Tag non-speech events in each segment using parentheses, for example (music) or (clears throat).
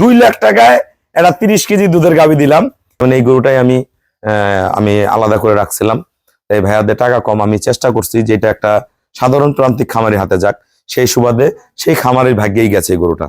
দুই লাখ টাকায় একটা তিরিশ কেজি দুধের গাবি দিলাম। মানে এই গরুটাই আমি আমি আলাদা করে রাখছিলাম। তাই ভাইয়াদের টাকা কম, আমি চেষ্টা করছি যে এটা একটা সাধারণ প্রান্তিক খামারি হাতে যাক। সেই সুবাদে সেই খামারের ভাগ্যেই গেছে এই গরুটা।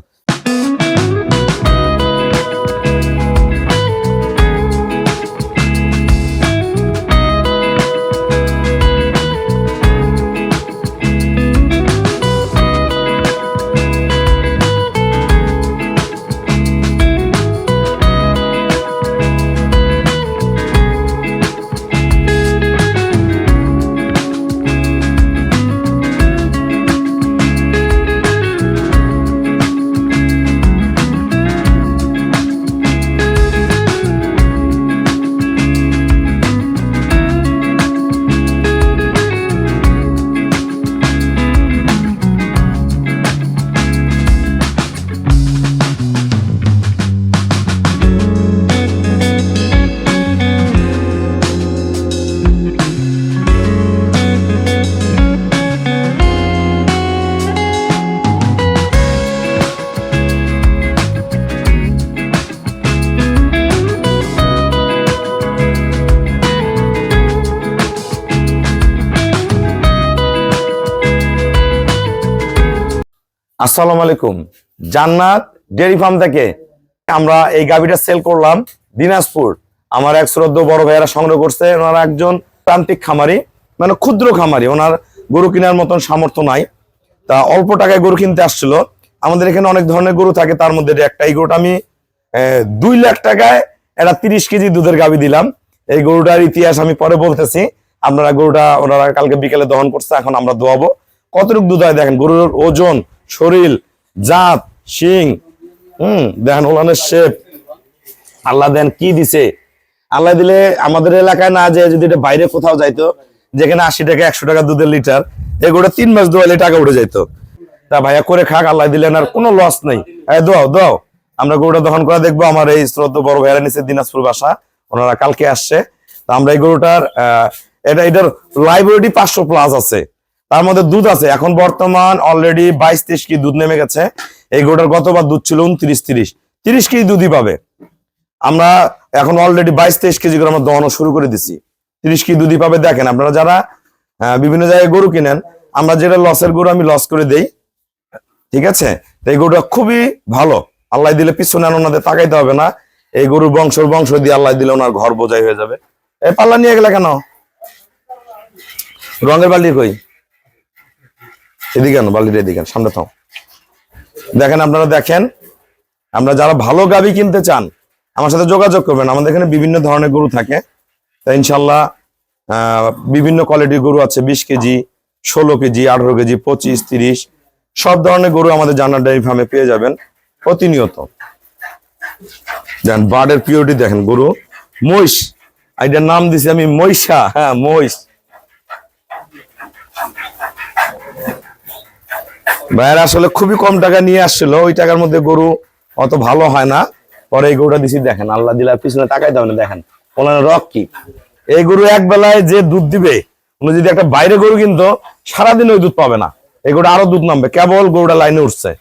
আসসালামু আলাইকুম। জান্নাত ডেয়ারি ফার্ম থেকে আমরা এই গাভিটা সেল করলাম দিনাজপুর। আমার এক শ্রদ্ধ বড় ভাইয়েরা সংগ্রহ করছে, ওনারা একজন প্রান্তিক খামারি মানে ক্ষুদ্র খামারি। ওনার গরু কেনার মতন সামর্থ্য নাই। তা অল্প টাকায় গরু কিনতে আসছিল। আমাদের এখানে অনেক ধরনের গরু থাকে, তার মধ্যে একটা, এই গরুটা আমি দুই লাখ টাকায় একটা তিরিশ কেজি দুধের গাভি দিলাম। এই গরুটার ইতিহাস আমি পরে বলতেছি। আপনারা গরুটা ওনারা কালকে বিকেলে দহন করছে, এখন আমরা দোয়াবো। কতটুকু দুধ হয় দেখেন, গরুর ওজন শরীর, জাত, শিং, হুম, দেখেন ওলানের শেপ আল্লাহ দেন কি দিছে? আল্লাহ দিলে আমাদের এলাকায় না যে যদি এটা বাইরে কোথাও যাইতো, যেখানে আশি টাকা, একশো টাকা দুধের লিটার, এগুলো তিন মাস দোয়ালে টাকা উঠে যাইতো। তা ভাইয়া করে খাক, আল্লাহ দিলেন আর কোনো লস নেই। এই দোয়াও দোয়াও। আমরা গরুটা দহন করে দেখব, আমার এই শ্রদ্ধ বড় ভাইয়ারা নিচে দিনাজপুর বাসা, ওনারা কালকে আসছে। তা আমরা এই গরুটার এটা, এটার লাইব্রেরি পাঁচশো প্লাস আছে। তার মধ্যে দুধ আছে। এখন বর্তমান অলরেডি বাইশ তেইশ কেজি দুধ নেমে গেছে। এই গরুটার গতবার দুধ ছিল? উনত্রিশ, তিরিশ। তিরিশ কেজি দুধই পাবে। আমরা এখন অলরেডি বাইশ তেইশ কেজি করে আমরা দহনও শুরু করে দিছি। তিরিশ কেজি দুধই পাবে। দেখেন, আপনারা যারা বিভিন্ন জায়গায় গরু কিনেন, আমরা যেটা লসের গরু আমি লস করে দেই। ঠিক আছে? এই গরুটা খুবই ভালো। আল্লাহ দিলে পিছনে ওনাদের তাকাইতে হবে না। এই গরুর বংশর বংশ দিয়ে আল্লাহ দিলে ওনার ঘর বোঝাই হয়ে যাবে। এই পাল্লা নিয়ে গেলে কেন? রঙের বাল্টি কই? এদিকে আনো বাল্টিটা এদিকে সামনে থাও দেখেন আপনারা দেখেন, আমরা যারা ভালো গাবি কিনতে চান, আমার সাথে যোগাযোগ করবেন। আমাদের এখানে বিভিন্ন ধরনের গরু থাকে। তা ইনশাল্লাহ বিভিন্ন কোয়ালিটির গরু আছে, বিশ কেজি, ষোলো কেজি, আঠারো কেজি, পঁচিশ, তিরিশ, সব ধরনের গরু আমাদের জান্নার ডেয়ারি ফার্মে পেয়ে যাবেন প্রতিনিয়ত। দেখেন বার্ডের পিওরিটি দেখেন গরু। মহিষ এটার নাম দিছি আমি মহিষা হ্যাঁ মহিষ। ভাইয়ের আসলে খুবই কম টাকা নিয়ে আসছিল, ওই টাকার মধ্যে গরু অত ভালো হয় না। পরে এই গরুটা দিছি, দেখেন, আল্লাহ দিলার পিছনে টাকাই দেবেন দেখেন ওনার রক কি। এই গরু এক বেলায় যে দুধ দিবে, উনি যদি একটা বাইরে গরু কিনতো, সারাদিন ওই দুধ পাবে না। এই গরুটা আরও দুধ নামবে। কেবল গরুটা লাইনে উঠছে।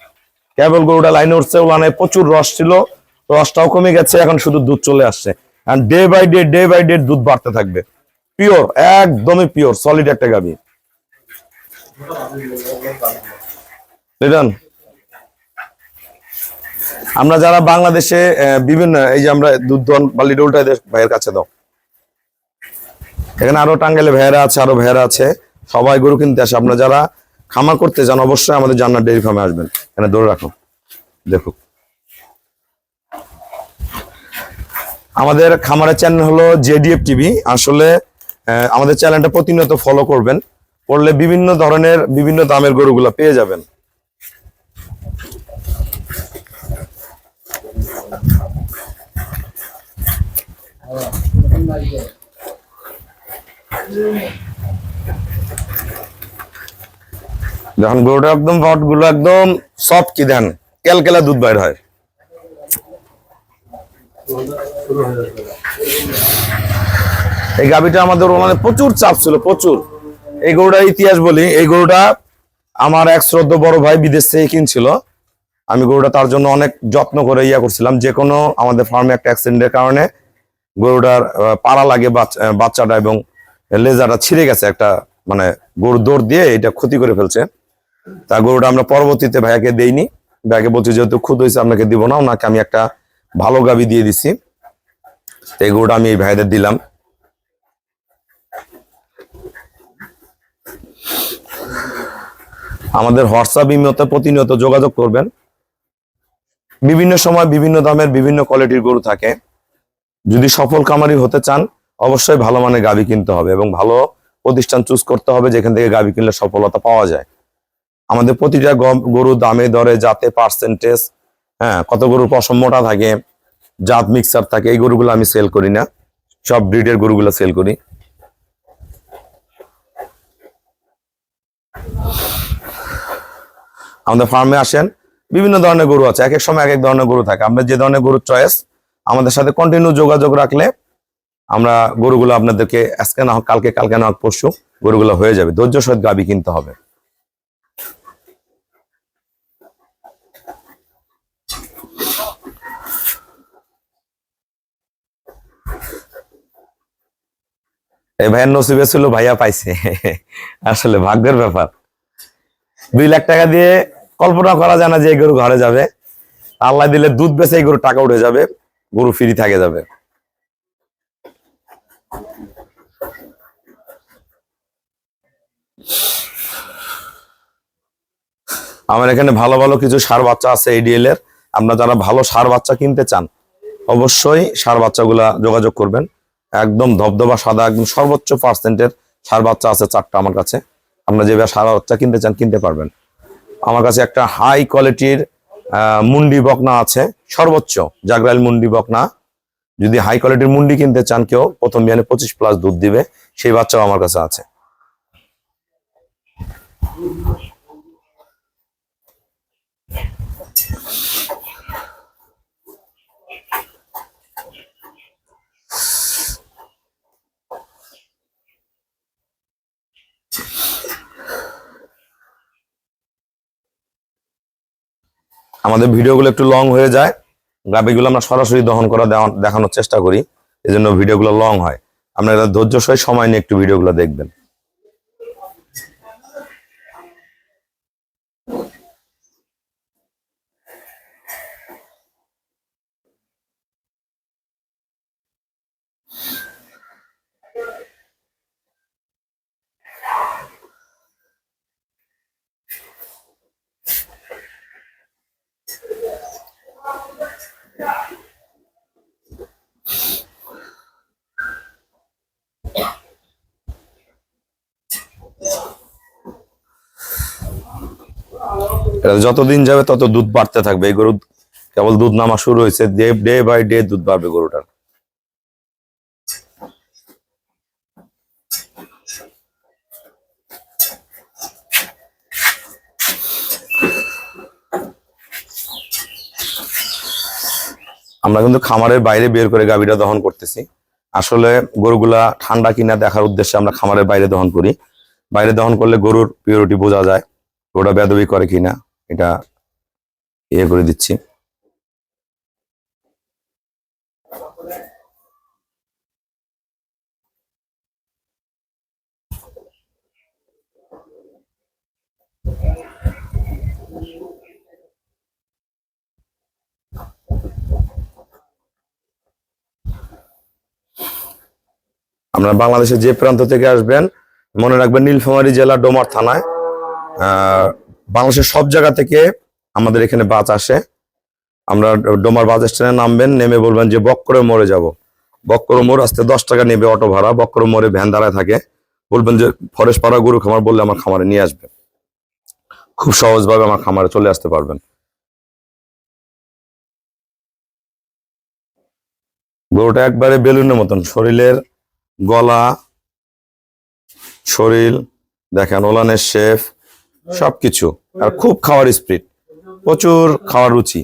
কেবল গরুটা লাইনে উঠছে, ওখানে প্রচুর রস ছিল, রসটাও কমে গেছে, এখন শুধু দুধ চলে আসছে। Day by day day by day দুধ বাড়তে থাকবে। পিওর একদমই পিওর সলিড একটা গাভী। আমরা যারা বাংলাদেশে বিভিন্ন, এই যে আমরা দুধ দহন বালি ডোলটা ভাইয়ের কাছে দাও। এখানে আরও টাঙ্গাইলে ভাইয়েরা আছে, আরও ভাইয়েরা আছে। সবাই গরু কিনতে আসে। আপনারা যারা খামার করতে চান অবশ্যই আমাদের জান্নার ডেয়ারি ফার্মে আসবেন। এখানে ধরে রাখো। দেখো। আমাদের খামারের চ্যানেল হলো জেডিএফ টিভি। আসলে আমাদের চ্যানেলটা প্রতিনিয়ত ফলো করবেন। করলে বিভিন্ন ধরনের, বিভিন্ন দামের গরুগুলো পেয়ে যাবেন। যখন গরুটা একদম ভটগুলো একদম সফট কি দেন কেলকেলা দুধ বাইর হয়। এই গাভিটা আমাদের মানে প্রচুর চাপ ছিল, প্রচুর। এই গরুটার ইতিহাস বলি, এই গরুটা আমার এক শ্রদ্ধ বড় ভাই বিদেশ থেকে কিনছিল। আমি গরুটা তার জন্য অনেক যত্ন করে ইয়া করছিলাম। যে কোনো আমাদের ফার্মে একটা অ্যাক্সিডেন্টের কারণে গরুটার পাড়া লাগে বাচ্চা- বাচ্চাটা এবং লেজাটা ছিঁড়ে গেছে একটা মানে গরু দৌড় দিয়ে এটা ক্ষতি করে ফেলছে। তা গরুটা আমরা পরবর্তীতে ভাইয়াকে দেইনি। ভাইয়াকে বলছি, যেহেতু খুদ হয়েছে, আপনাকে দিব না, ওনাকে আমি একটা ভালো গাবি দিয়ে দিছি। এই গরুটা আমি এই ভাইদের দিলাম। আমাদের হোয়াটসঅ্যাপ ইমেতে প্রতিনিয়ত যোগাযোগ করবেন। বিভিন্ন সময় বিভিন্ন দামের বিভিন্ন কোয়ালিটির গরু থাকে। যদি সফল কামারি হতে চান, অবশ্যই ভালো মানের গাবি কিনতে হবে এবং ভালো প্রতিষ্ঠান চুজ করতে হবে যেখান থেকে গাবি কিনলে সফলতা পাওয়া যায়। আমাদের প্রতিটা গরু দামে দরে, জাতে পার্সেন্টেজ হ্যাঁ কত গরুর পশম মোটা থাকে, জাত মিক্সার থাকে, এই গরুগুলো আমি সেল করি না। সব ব্রিডের গরুগুলো সেল করি। আমাদের ফার্মে আসেন, বিভিন্ন ধরনের গরু আছে, এক এক সময় এক এক ধরনের গরু থাকে। আমরা যে ধরনের গরুর চয়েস আমাদের সাথে কন্টিনিউ যোগাযোগ রাখলে আমরা গরুগুলো আপনাদেরকে আজকে না হোক, কালকে কালকে না হোক, পরশু গরুগুলো হয়ে যাবে। ধৈর্য সহিত গাবি কিনতে হবে। এই ভাইয়ের নসিবে ছিল, ভাইয়া পাইছে। আসলে ভাগ্যের ব্যাপার। দুই লাখ টাকা দিয়ে কল্পনা করা যায় না যে এই গরু ঘরে যাবে। আল্লাহ দিলে দুধ বেচে এই গরু টাকা উঠে যাবে। গরু ফ্রি থাকে যাবে। আমার এখানে ভালো ভালো কিছু সার বাচ্চা আছে এডিএল এর। আপনারা যারা ভালো সার বাচ্চা কিনতে চান, অবশ্যই সার বাচ্চাগুলা যোগাযোগ করবেন। একদম ধবধবা সাদা, একদম সর্বোচ্চ পার্সেন্টের সার বাচ্চা আছে চারটা আমার কাছে। আপনারা যেভাবে সার বাচ্চা কিনতে চান, কিনতে পারবেন। আমার কাছে একটা হাই কোয়ালিটির মুন্ডি বকনা আছে। সর্বোচ্চ। জাগরাইল মুন্ডি বকনা যদি হাই কোয়ালিটির মুন্ডি কিনতে চান কেউ, প্রথম বিয়ানে পঁচিশ প্লাস দুধ দিবে, সেই বাচ্চাও আমার কাছে আছে। আমাদের ভিডিওগুলো একটু লং হয়ে যায়। গাবিগুলো আমরা সরাসরি দহন করা দেখানোর চেষ্টা করি। এজন্য জন্য ভিডিওগুলো লং হয়। আপনারা ধৈর্য সহ সময় নিয়ে একটু ভিডিওগুলো দেখবেন। যতদিন যাবে তত দুধ বাড়তে থাকবে। এই গরু কেবল দুধ নামা শুরু হয়েছে, ডে বাই ডে দুধ বাড়বে গরুটার। আমরা কিন্তু খামারের বাইরে বের করে গাভীটা দহন করতেছি। আসলে গরুগুলা ঠান্ডা কিনা দেখার উদ্দেশ্যে আমরা খামারের বাইরে দহন করি। বাইরে দহন করলে গরুর পিওরিটি বোঝা যায়, গরুটা বেদবি করে কিনা। এটা ইয়ে করে দিচ্ছি। আপনারা বাংলাদেশের যে প্রান্ত থেকে আসবেন, মনে রাখবেন নীলফামারী জেলা ডোমার থানায় বাংলাদেশের সব জায়গা থেকে আমাদের এখানে বাস আসে। আমরা ডোমার বাস স্ট্যান্ডে নামবেন, নেমে বলবেন যে বক্করে মোড়ে যাব। বক্কর মোড় আসতে দশ টাকা নেবে অটো ভাড়া, বক্কর মোড়ে ভ্যান দাঁড়ায় থাকে। বলবেন যে ফরেস্ট পাড়া গরু খামার বললে আমার খামারে নিয়ে আসবে। খুব সহজভাবে আমার খামারে চলে আসতে পারবেন। গরুটা একবারে বেলুনের মতন, শরীরের গলা, শরীর, দেখেন ওলানের শেফ সবকিছু। আর খুব খাওয়ার স্পিড প্রচুর খাওয়ার রুচি।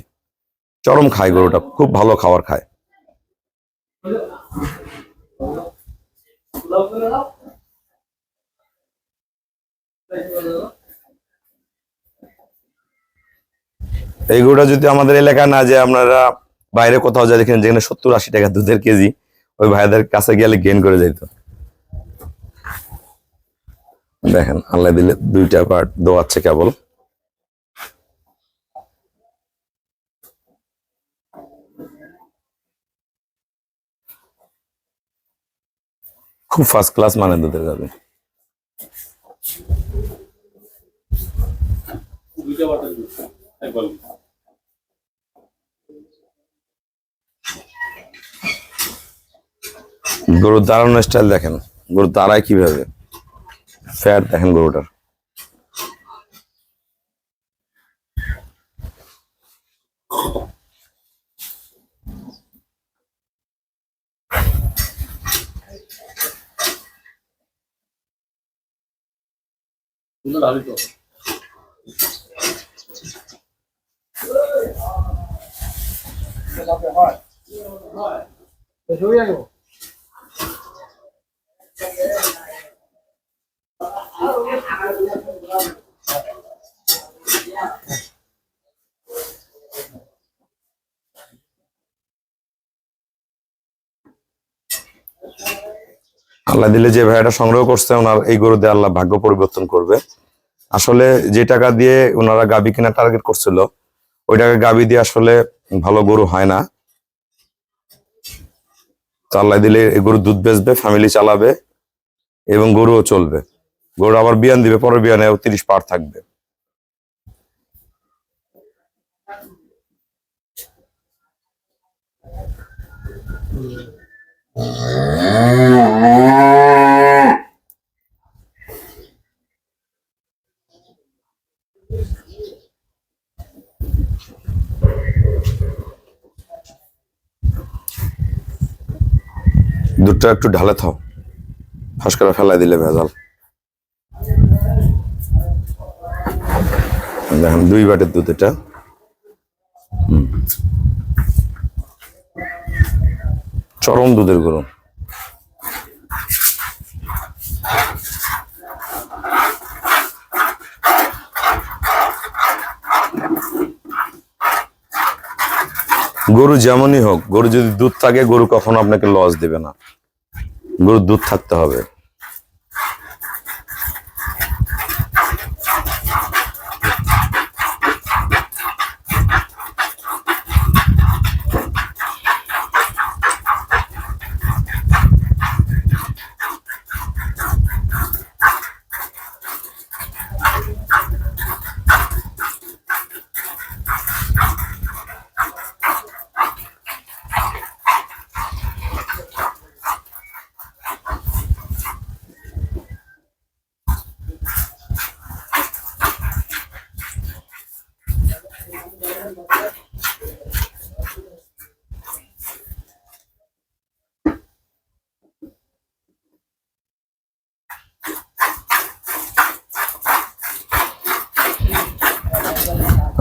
চরম খায় গরুটা, খুব ভালো খাবার খায়। এই গরুটা যদি আমাদের এলাকা না যে আপনারা বাইরে কোথাও যায় দেখেন, যেখানে সত্তর আশি টাকা দুধের কেজি, ওই ভাইদের কাছে গেলে গেন করে যেত দেখেন, আল্লাহ দিলে দুইটা পার্ট দোয়াচ্ছে কেবল। খুব ফার্স্ট ক্লাস মানে দুধের বাটার গরুর দাঁড়ানোর স্টাইল দেখেন গরু দাঁড়ায় কীভাবে? ফ্যাট দেখেন গরুটার সুন্দর আল্লাহ দিলে যে ভাইয়াটা সংগ্রহ করছে, ওনার এই গরু দিয়ে আল্লাহ ভাগ্য পরিবর্তন করবে। আসলে যে টাকা দিয়ে ওনারা গাবি কেনা টার্গেট করছিল ওই টাকা গাবি দিয়ে আসলে ভালো গরু হয় না। আল্লাহ দিলে এই গরু দুধ বেচবে ফ্যামিলি চালাবে এবং গরুও চলবে। গরু আবার বিয়ান দিবে, পরের বিয়ানে তিরিশ পার থাকবে। দুধটা একটু ঢালে থাও। ফাঁস করে ফেলাই দিলে ভেজাল। দেখেন, দুই বাটের দুধ এটা। হুম। চরম দুধের গরু। গরু যেমনই হোক, গরু যদি দুধ থাকে, গরু কখনো আপনাকে লস দেবে না। গরুর দুধ থাকতে হবে।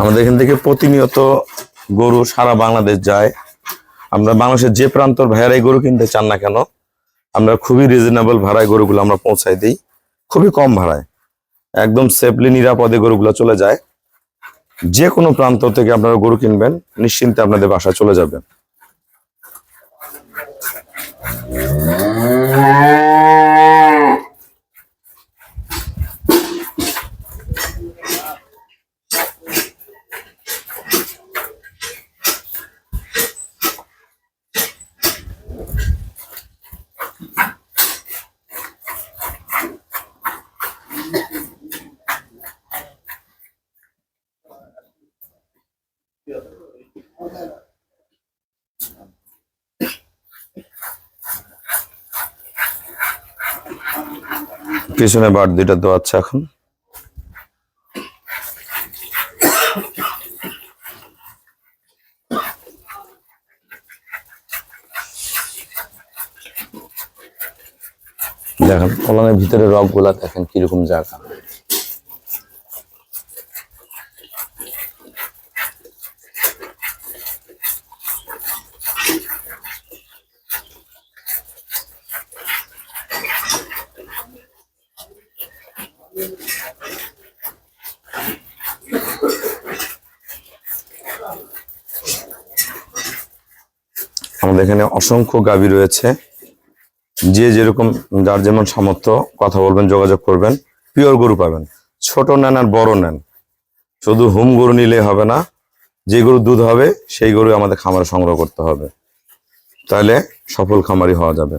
আমাদের এখান থেকে প্রতিনিয়ত গরু সারা বাংলাদেশ যায়। আমরা বাংলাদেশের যে প্রান্তর ভাইয়ারাই গরু কিনতে চান না কেন, আমরা খুবই রিজনেবল ভাড়ায় গরুগুলো আমরা পৌঁছাই দিই। খুবই কম ভাড়ায়। একদম সেফলি নিরাপদে গরুগুলো চলে যায়। যে কোনো প্রান্ত থেকে আপনারা গরু কিনবেন, নিশ্চিন্তে আপনাদের বাসায় চলে যাবে পিছনে বার দুইটা দোয়াচ্ছে এখন। কলমের ভিতরে রগগুলা দেখেন কীরকম জায়গা। আমাদের এখানে অসংখ্য গাভী রয়েছে। যে যেরকম যার যেমন সামর্থ্য, কথা বলবেন, যোগাযোগ করবেন পিওর গরু পাবেন। ছোট নেন আর বড় নেন। শুধু হোম গরু নিলে হবে না, যে গরু দুধ হবে, সেই গরু আমাদের খামারে সংগ্রহ করতে হবে। তাহলে সফল খামারি হওয়া যাবে।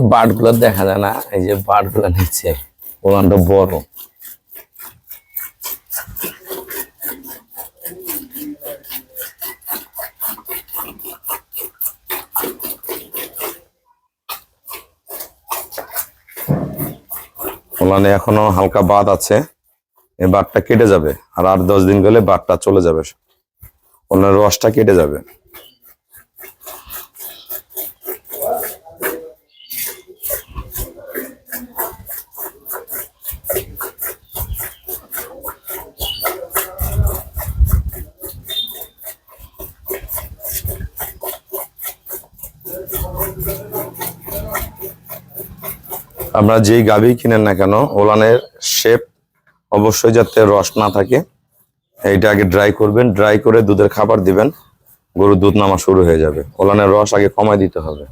গোটা বাটগুলো দেখা যায় না। এই যে বাটগুলো নিচ্ছে ওখানটা বড়। ওলানে এখনও হালকা বাদ আছে। এই বাদটা কেটে যাবে, আর আট দশ দিন গেলে বাদটা চলে যাবে। ওনার রসটা কেটে যাবে। আমরা যেই গাভী কিনেন না কেন, ওলানের শেপ অবশ্যই যাতে রস না থাকে। এইটা আগে ড্রাই করবেন ড্রাই করে দুধের খাবার দিবেন, গরুর দুধ নামা শুরু হয়ে যাবে। ওলানের রস আগে কমায় দিতে হবে।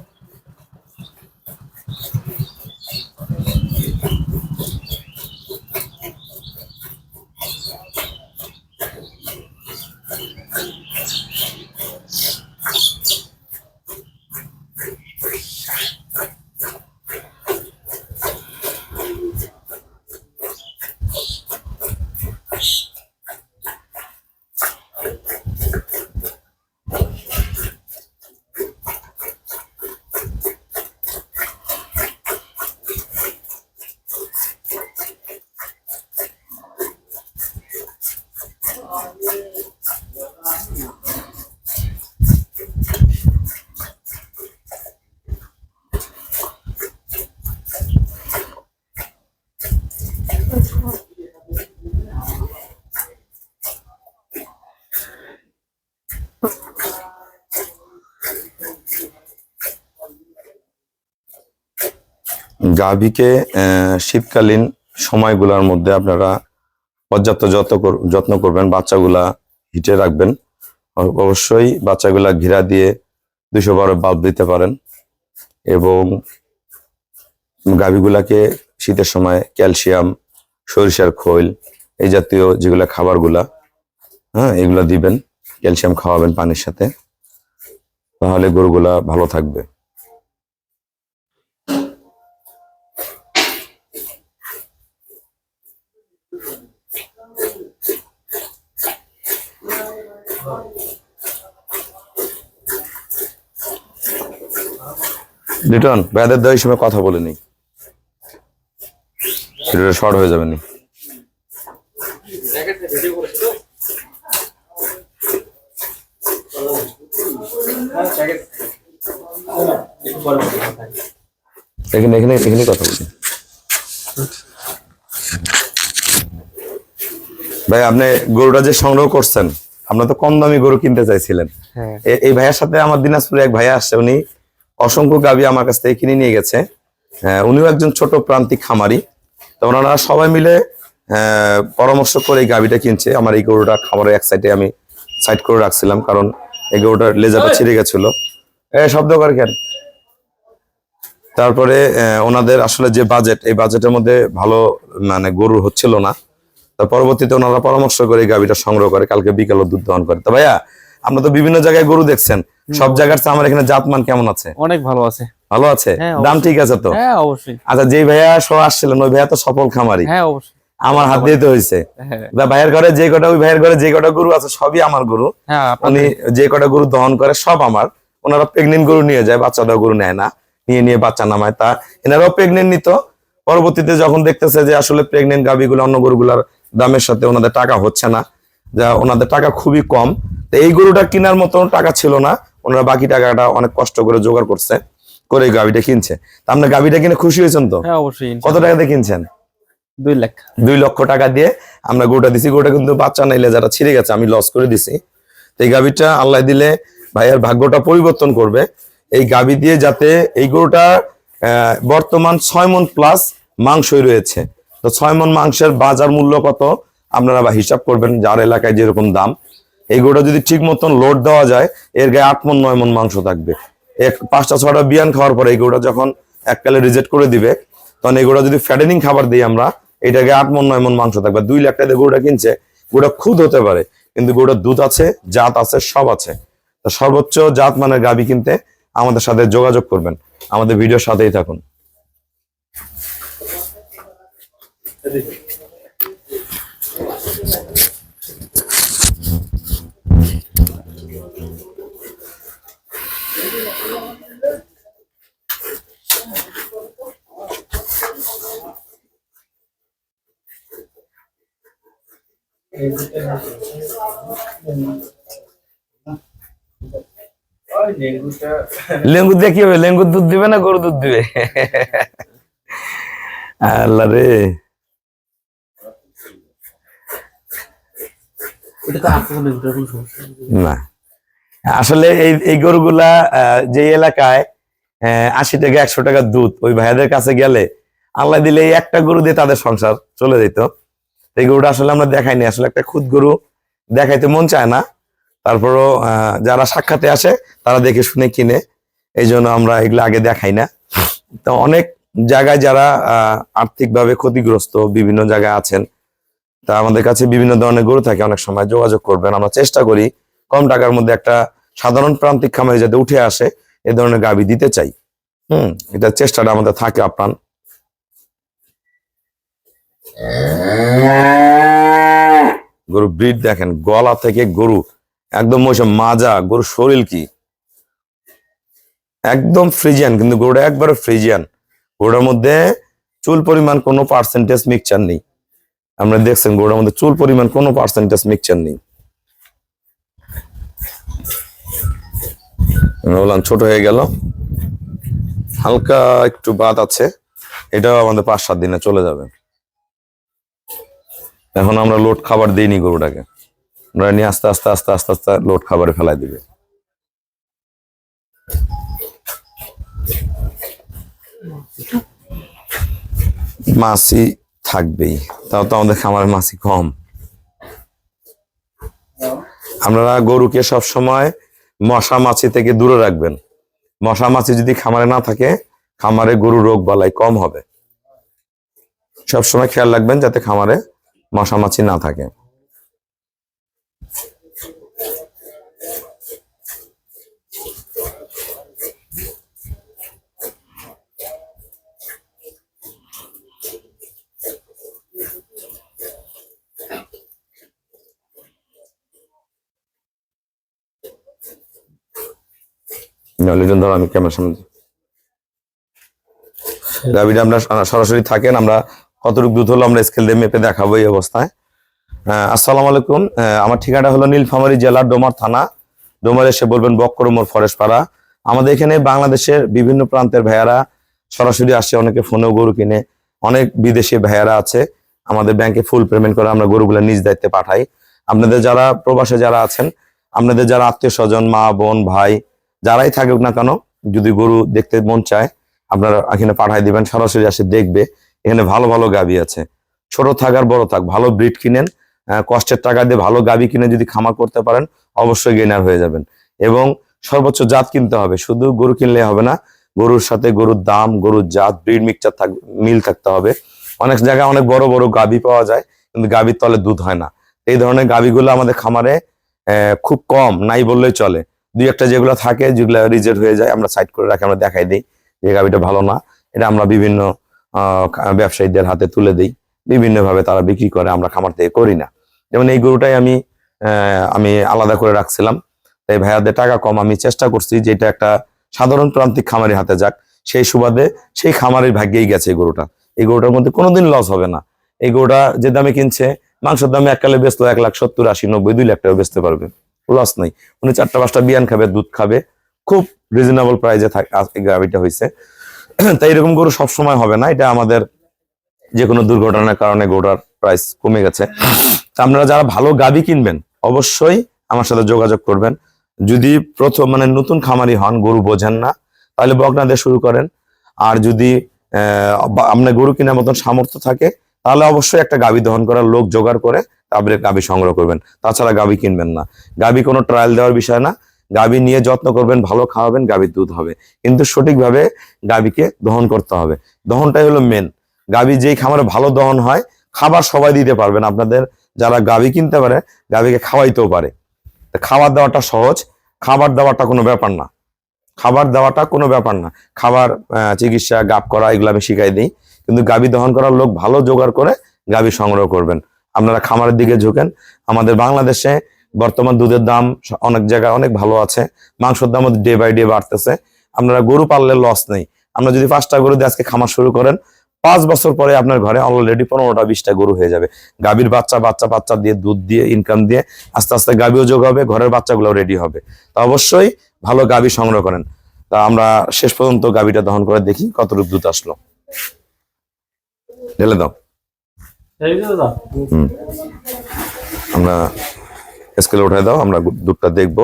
গাভীকে শীতকালীন সময়গুলোর মধ্যে আপনারা পর্যাপ্ত যত্ন যত্ন করবেন, বাচ্চাগুলা হিটে রাখবেন। অবশ্যই বাচ্চাগুলা ঘিরা দিয়ে দুশো বারো বাল্ব দিতে পারেন এবং গাভীগুলাকে শীতের সময় ক্যালসিয়াম, সরিষার খৈল এই জাতীয় যেগুলা খাবারগুলা হ্যাঁ এগুলা দিবেন, ক্যালসিয়াম খাওয়াবেন পানির সাথে, তাহলে গরুগুলা ভালো থাকবে। লিটন ভাইদের দেওয়ার সময় কথা বলে নি। ভিডিওটা শর্ট হয়ে যাবে নি। এখানে এখানে এখানে কথা বলি। ভাই আপনি গরুটা যে সংগ্রহ করছেন আপনার তো কম দামি গরু কিনতে চাইছিলেন। হ্যাঁ। এই ভাইয়ার সাথে আমার দিনাজপুরে এক ভাইয়া আসছে উনি অসংখ্য গাবি আমার কাছ থেকে কিনে নিয়ে গেছে। উনিও একজন ছোট প্রান্তিক খামারি। তো ওনারা সবাই মিলে আহ, পরামর্শ করে এই গাবিটা কিনছে। আমার এই গরুটা খামারের এক সাইডে আমি সাইড করে রাখছিলাম কারণ এই গরুটার লেজারটা ছিঁড়ে গেছিল। এ শব্দ করে কেন? তারপরে আহ, ওনাদের আসলে যে বাজেট এই বাজেটের মধ্যে ভালো মানে গরু হচ্ছিল না। তো পরবর্তীতে ওনারা পরামর্শ করে এই গাভিটা সংগ্রহ করে কালকে বিকালে দুধ দহন করে। তো ভাইয়া আমরা তো বিভিন্ন জায়গায় গরু দেখছেন। সব জায়গার আমার এখানে জাতমান কেমন আছে? অনেক ভালো আছে। ভালো আছে? হ্যাঁ, দাম ঠিক আছে তো? হ্যাঁ অবশ্যই। আচ্ছা যেই ভাইয়া সহ আসছিলেন ওই ভাইয়া তো সফল খামারি। হ্যাঁ অবশ্যই। আমার হাত দিয়ে তো হয়েছে হ্যাঁ। ভাইয়ের ঘরে যে কটা ওই ভাইয়ের ঘরে যে কটা গরু আছে সবই আমার গরু। হ্যাঁ উনি যে কটা গরু দহন করে সব আমার। ওনারা প্রেগনেন্ট গরু নিয়ে যায় বাচ্চাটা গরু নেয় না। নিয়ে নিয়ে বাচ্চা নামায়। তা এনারাও প্রেগনেন্ট নিত পরবর্তীতে যখন দেখতেছে যে আসলে প্রেগনেন্ট গাভিগুলো অন্য গরুগুলার দামের সাথে ওনাদের টাকা হচ্ছে না যা ওনাদের টাকা খুবই কম। তো এই গরুটা কেনার মতো টাকা ছিল না। ওনারা বাকি টাকাটা অনেক কষ্ট করে জোগাড় করছে করে গাভিটা কিনছে। তা আপনার গাভিটা কিনে খুশি হয়েছেন তো? হ্যাঁ অবশ্যই কত টাকা দিয়ে কিনছেন? দুই লাখ। দুই লক্ষ টাকা দিয়ে আমরা গরুটা দিছি। গরুটা কিন্তু বাচ্চা নাইলে যারা ছিঁড়ে গেছে আমি লস করে দিছি। তো এই গাভিটা আল্লাহ দিলে ভাইয়ের ভাগ্যটা পরিবর্তন করবে। এই গাভি দিয়ে যাতে এই গরুটা আহ, বর্তমান ছয় মন প্লাস মাংসই রয়েছে। তো ছয় মন মাংসের বাজার মূল্য কত? আপনারা বা হিসাব করবেন যার এলাকায় যেরকম দাম। এই গরুটা যদি ঠিক মতন লোড দেওয়া যায়, এর গায়ে আট মন, নয় মন মাংস থাকবে। এক পাঁচটা ছটা বিয়ান খাওয়ার পরে এই গরুটা যখন এককালে রিজেক্ট করে দিবে, তখন এই গরুটা যদি ফ্যাটেনিং খাবার দিই আমরা এটাকে আট মন, নয় মন মাংস থাকবে। দুই লাখ টাকা গরুটা কিনছে, গরুটা খুদ হতে পারে, কিন্তু গরুটার দুধ আছে, জাত আছে, সব আছে। তো সর্বোচ্চ জাত মানের গাবি কিনতে আমাদের সাথে যোগাযোগ করবেন। আমাদের ভিডিওর সাথেই থাকুন। লেঙ্গু দিয়ে কি হবে? লেঙ্গুর দুধ দিবে না গরু দুধ দিবে? আল্লাহ রে। আসলে। না এই এই গরুগুলা আহ, যে এলাকায় আশি টাকা একশো টাকা দুধ ওই ভাইয়াদের কাছে গেলে আল্লাহ দিলে একটা গরু দিয়ে তাদের সংসার চলে যেত। এই গরুটা আসলে আমরা দেখাইনি। আসলে একটা খুদ গরু দেখাইতে মন চায় না। তারপরও যারা সাক্ষাতে আসে, তারা দেখে শুনে কিনে। এই জন্য আমরা এগুলো আগে দেখাই না। তো অনেক জায়গায় যারা আর্থিকভাবে ক্ষতিগ্রস্ত বিভিন্ন জায়গায় আছেন, তা আমাদের কাছে বিভিন্ন ধরনের গরু থাকে। অনেক সময় যোগাযোগ করবেন। আমরা চেষ্টা করি কম টাকার মধ্যে একটা সাধারণ প্রান্তিক খামারে যাতে উঠে আসে, এ ধরনের গাবি দিতে চাই। হুম, এটা চেষ্টাটা আমাদের থাকে আপ্রাণ। গরু ব্রিড দেখেন, গলা থেকে গরু, একদম ওই মাজা গরু শরীর কি? একদম ফ্রিজিয়ান, কিন্তু গরুটা একবারে ফ্রিজিয়ান। গরুটার মধ্যে চুল পরিমাণ কোনো পার্সেন্টেজ মিক্সচার নেই। আমরা দেখছেন গরুটার মধ্যে চুল পরিমাণ কোনো পার্সেন্টেজ মিক্সচার নেই। বললাম ছোট হয়ে গেল। হালকা একটু বাদ আছে। এটাও আমাদের পাঁচ সাত দিনে চলে যাবে। এখন আমরা লোড খাবার দিইনি গরুটাকে। আমরা নিয়ে আস্তে আস্তে আস্তে আস্তে আস্তে লোড খাবারে ফেলাই দিবে। মাছি থাকবেই। তাও তো আমাদের খামারে মাছি কম। আপনারা গরুকে সব সময় মশা মাছি থেকে দূরে রাখবেন। মশা মাছি যদি খামারে না থাকে, খামারে গরু রোগ বালাই কম হবে। সব সময় খেয়াল রাখবেন যাতে খামারে মশা মাছি না থাকে। লিটন ধর আমি ক্যামেরার সামনে গাভিটা আমরা সরাসরি থাকেন আমরা কতটুকু দুধ হলো আমরা স্কেল দিয়ে মেপে দেখাবো এই অবস্থায়। আসসালামু আলাইকুম। আমার ঠিকানা হলো নীলফামারী জেলার ডোমার থানা। ডোমার এসে বলবেন বক্করমোর ফরেস্ট পাড়া আমাদের এখানে বাংলাদেশের বিভিন্ন প্রান্তের ভাইয়ারা সরাসরি আসে, অনেকে ফোনেও গরু কিনে। অনেক বিদেশি ভাইয়ারা আছে। আমাদের ব্যাংকে ফুল পেমেন্ট করে আমরা গরুগুলো নিজ দায়িত্বে পাঠাই। আপনাদের যারা প্রবাসে যারা আছেন, আপনাদের যারা আত্মীয় স্বজন, মা, বোন, ভাই, যারাই থাকুক না কেন, যদি গরু দেখতে মন চায়, আপনারা এখানে পাঠাই দিবেন, সরাসরি আসে দেখবে। এখানে ভালো ভালো গাবি আছে। ছোট থাক আর বড় থাক, ভালো ব্রিড কিনেন কষ্টের টাকা দিয়ে ভালো গাবি কিনে যদি খামার করতে পারেন, অবশ্যই গেনার হয়ে যাবেন। এবং সর্বোচ্চ জাত কিনতে হবে, শুধু গরু কিনলে হবে না, গরুর সাথে গরুর দাম, গরুর জাত ব্রিড মিক্সচার থাক, মিল থাকতে হবে। অনেক জায়গায় অনেক বড় বড় গাভী পাওয়া যায়, কিন্তু গাভীর তলে দুধ হয় না। এই ধরনের গাভীগুলো আমাদের খামারে খুব কম, নাই বললেই চলে। দুই একটা যেগুলো থাকে, যেগুলো রিজেক্ট হয়ে যায়, আমরা সাইড করে রাখি, আমরা দেখাই দিই যে গাভীটা ভালো না। এটা আমরা বিভিন্ন ব্যবসায়ীদের হাতে তুলে দিই। বিভিন্ন ভাবে তারা বিক্রি করে, আমরা খামার থেকে করি না। যেমন এই গরুটাই আমি আমি আলাদা করে রাখছিলাম। তাই ভাইয়াদের টাকা কম, আমি চেষ্টা করছি যে এটা একটা সাধারণ প্রান্তিক খামারের হাতে যাক। সেই সুবাদে সেই খামারের ভাগ্যেই গেছে এই গরুটা। এই গরুটার মধ্যে কোনোদিন লস হবে না। এই গরুটা যে দামে কিনছে, মাংসের দামে এককালে বেচলো এক লাখ সত্তর, আশি, নব্বই, দুই লাখ টাকা বেচতে পারবে। লস নাই। উনি চারটা পাঁচটা বিয়ান খাবে, দুধ খাবে। খুব রিজনেবল প্রাইজে গাভিটা হয়েছে (clears throat) তাই এরকম গরু সবসময় হবে না। এটা আমাদের যে কোনো দুর্ঘটনার কারণে গরুটার প্রাইস কমে গেছে। আপনারা যারা ভালো গাভি কিনবেন, অবশ্যই আমার সাথে যোগাযোগ করবেন। যদি প্রথম মানে নতুন খামারি হন, গরু বোঝেন না, তাহলে বকনা দিয়ে শুরু করেন। আর যদি আপনার গরু কেনার মতন সামর্থ্য থাকে, তাহলে অবশ্যই একটা গাভী দহন করার লোক জোগাড় করে তারপরে গাভী সংগ্রহ করবেন। তাছাড়া গাভী কিনবেন না। গাভী কোনো ট্রায়াল দেওয়ার বিষয় না। গাভী নিয়ে যত্ন করবেন, ভালো খাওয়াবেন, গাভীর দুধ হবে। কিন্তু সঠিকভাবে গাভীকে দহন করতে হবে। দহনটাই হলো মেন গাভী যেই খামারে ভালো দহন হয়, খাবার সবাই দিতে পারবেন। আপনাদের যারা গাভী কিনতে পারে, গাভীকে খাওয়াইতেও পারে। খাবার দেওয়াটা সহজ, খাবার দেওয়াটা কোনো ব্যাপার না। খাবার দেওয়াটা কোনো ব্যাপার না। খাবার চিকিৎসা গাপ করা, এগুলো আমি শিখাই দিই। কিন্তু গাভী দহন করার লোক ভালো জোগাড় করে গাভী সংগ্রহ করবেন। আপনারা খামারের দিকে ঝুঁকেন। আমাদের বাংলাদেশে বর্তমান দুধের দাম অনেক জায়গায় অনেক ভালো আছে। মাংসের দামও ডে বাই ডে বাড়তেছে। আপনারা গরু পাললে লস নেই। আমরা যদি পাঁচটা গরু দিয়ে আজকে খামার শুরু করেন পাঁচ বছর পরে আপনার ঘরে অলরেডি পনেরোটা বিশটা গরু হয়ে যাবে। গাভীর বাচ্চা বাচ্চা বাচ্চা দিয়ে দুধ দিয়ে ইনকাম দিয়ে আস্তে আস্তে গাভীও যোগ হবে ঘরের বাচ্চাগুলো রেডি হবে। তো অবশ্যই ভালো গাভী সংগ্রহ করেন। তা আমরা শেষ পর্যন্ত গাভীটা দহন করে দেখি কতটুকু দুধ আসলো। ঢেলে দাও। আমরা স্কেলে উঠাই দাও আমরা দুধটা দেখব।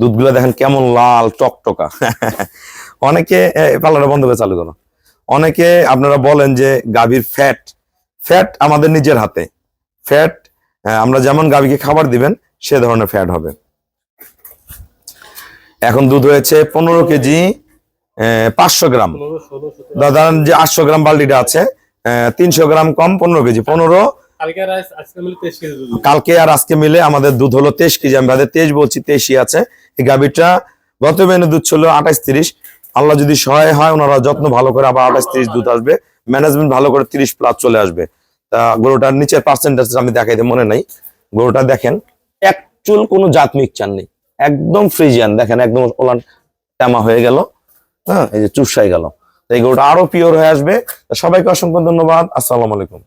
দুধগুলো দেখেন কেমন লাল টকটকা। অনেকে পাল্লাটা বন্ধ করে চালু করো। অনেকে আপনারা বলেন যে গাভীর ফ্যাট ফ্যাট আমাদের নিজের হাতে। ফ্যাট আমরা যেমন গাভীকে খাবার দিবেন সে ধরনের ফ্যাট হবে। এখন দুধ হয়েছে পনেরো কেজি পাঁচশো গ্রাম। ধরেন যে আটশো গ্রাম বাল্টিটা আছে তিনশো গ্রাম কম পনেরো কেজি। পনেরো কালকে আর আজকে মিলে আমাদের দুধ হলো তেইশ কেজি আমি বাদে তেইশ বলছি, তেইশই আছে। এই গাভীটা গত মেনে দুধ ছিল আঠাশ তিরিশ। আল্লাহ যদি সহায় হয়, ওনারা যত্ন ভালো করে আবার আঠাশ তিরিশ দুধ আসবে। ম্যানেজমেন্ট ভালো করে তিরিশ প্লাস চলে আসবে। তা গরুটার নিচের পার্সেন্টেজ আমি দেখাইতে মনে নাই। গরুটা দেখেন একচুল কোনো জাত মিক্সচার নেই। একদম ফ্রিজিয়ান দেখেন, একদম ওলান টামা হয়ে গেল। হ্যাঁ এই যে চুষাই গেল। এই গরুটা আরও পিওর হয়ে আসবে। সবাইকে অসংখ্য ধন্যবাদ। আসসালামু আলাইকুম।